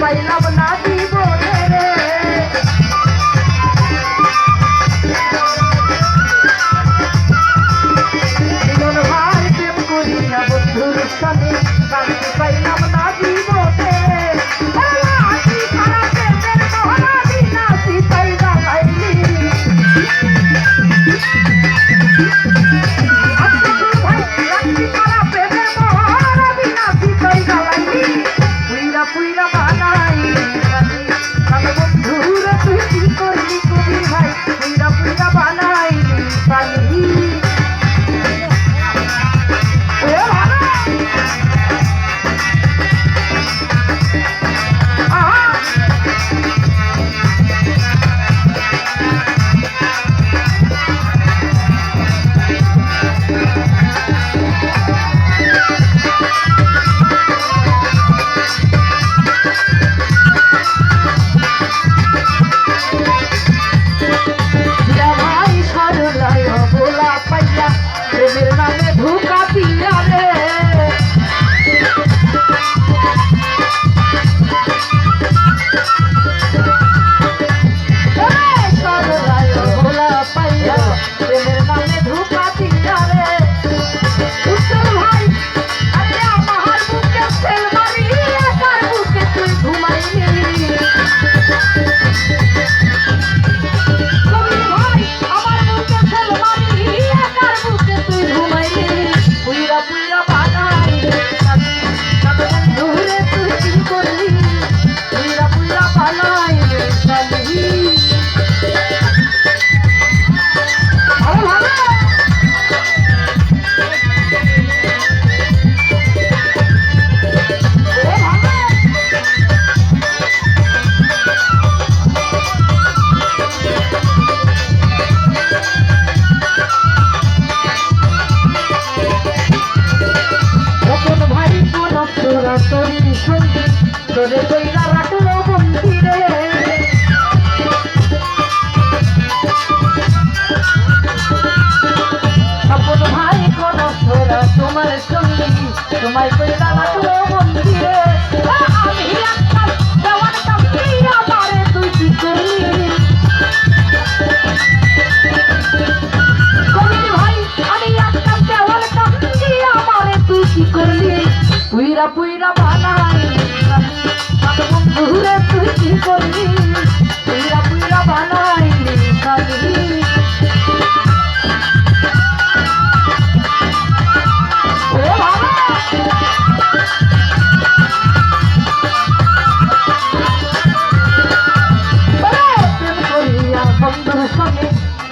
I love it. Yeah, সন্তান তোরে কইরা রাখল বন্দি রে স্বপন ভাই কোন তোমার সঙ্গী তোমায় কইরা রাখল